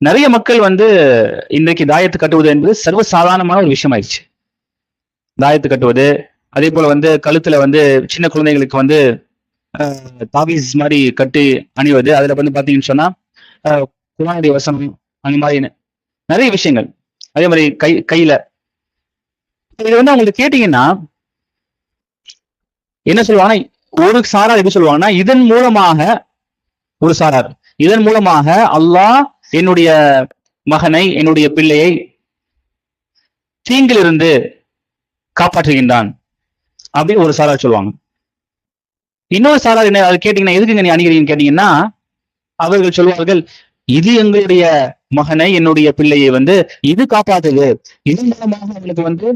நிறைய மக்கள் வந்து இன்றைக்கு தாயத்து கட்டுவது என்பது சர்வ சாதாரணமான ஒரு விஷயம் ஆயிடுச்சு தாயத்து கட்டுவது அதே போல வந்து கழுத்துல வந்து சின்ன குழந்தைகளுக்கு வந்து தாவீஸ் மாதிரி கட்டி அணிவது அதுல வந்து பாத்தீங்கன்னு சொன்னா அஹ், வசம் வசனம் அந்த மாதிரி நிறைய விஷயங்கள். அதே மாதிரி கை கையில. இது வந்து அவங்கள்ட்ட கேட்டீங்கன்னா என்ன சொல்லுவாங்கன்னா ஒரு சாரார் எப்படி சொல்லுவாங்கன்னா இதன் மூலமாக ஒரு சாரார். இதன் மூலமாக அல்லாஹ் என்னுடைய மகனை என்னுடைய பிள்ளையை தீங்கிலிருந்து காப்பாற்றுகின்றான். அப்படின்னு ஒரு சாரார் சொல்லுவாங்க. இன்னொரு சாரார் என்ன அது கேட்டீங்கன்னா எதுக்கு நீ அணிகிறீங்கன்னு கேட்டீங்கன்னா அவர்கள் சொல்வார்கள் இது எங்களுடைய மகனை என்னுடைய பிள்ளையை வந்து இது காப்பாத்துது. இதன் மூலமாக அவங்களுக்கு வந்து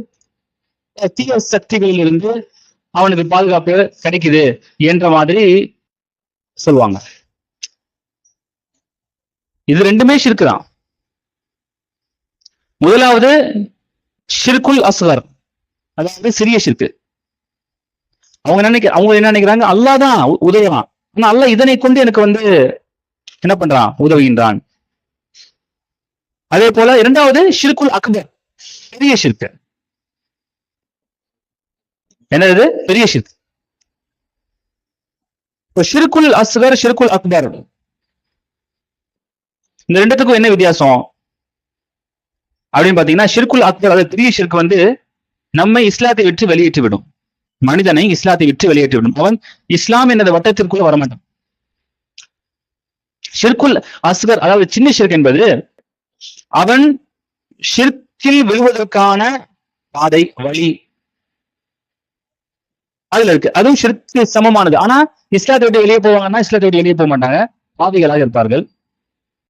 தீய சக்திகளில் இருந்து அவனுக்கு பாதுகாப்பு கிடைக்குது என்ற மாதிரி சொல்லுவாங்க. இது ரெண்டுமே ஷிர்கு தான். முதலாவது ஷிர்குல் அஸ்கர் அதாவது சிறிய ஷிர்கு அவங்க நினைக்க அவங்க என்ன நினைக்கிறாங்க? அல்லா தான் உதவுறான். ஆனா அல்ல இதனை கொண்டு எனக்கு வந்து என்ன பண்றான்? உதவுகின்றான். அதே போல இரண்டாவது ஷிர்குல் அக்பர் பெரிய ஷிர்கு என்னது? பெரிய ஷிர்க் இப்போ ஷிர்குல் அஸ்கர் ஷிர்குல் அக்பர் இந்த ரெண்டுத்துக்கும் என்ன வித்தியாசம்? அப்படின்னு பாத்தீங்கன்னா ஷிர்குல் அக்பர் அதாவது பெரிய ஷிர்க் வந்து நம்மை இஸ்லாத்தை விட்டு வெளியேற்றி விடும். மனிதனை இஸ்லாத்தை விட்டு வெளியேற்றி விடும். அவன் இஸ்லாம் எனது வட்டத்திற்குள்ள வரமாட்டான். ஷிர்குல் அஸ்கர் அதாவது சின்ன ஷிர்க் என்பது அவன் ஷிர்கில் விழுவதற்கான பாதை வழி அதுல இருக்கு. அதுவும் ஷிர்க்கு சமமானது. ஆனா இஸ்லாத்தை விட்டு வெளியே போவாங்கன்னா இஸ்லாத்தை விட்டு வெளியே போக மாட்டாங்க. பாவிகளாக இருப்பார்கள்.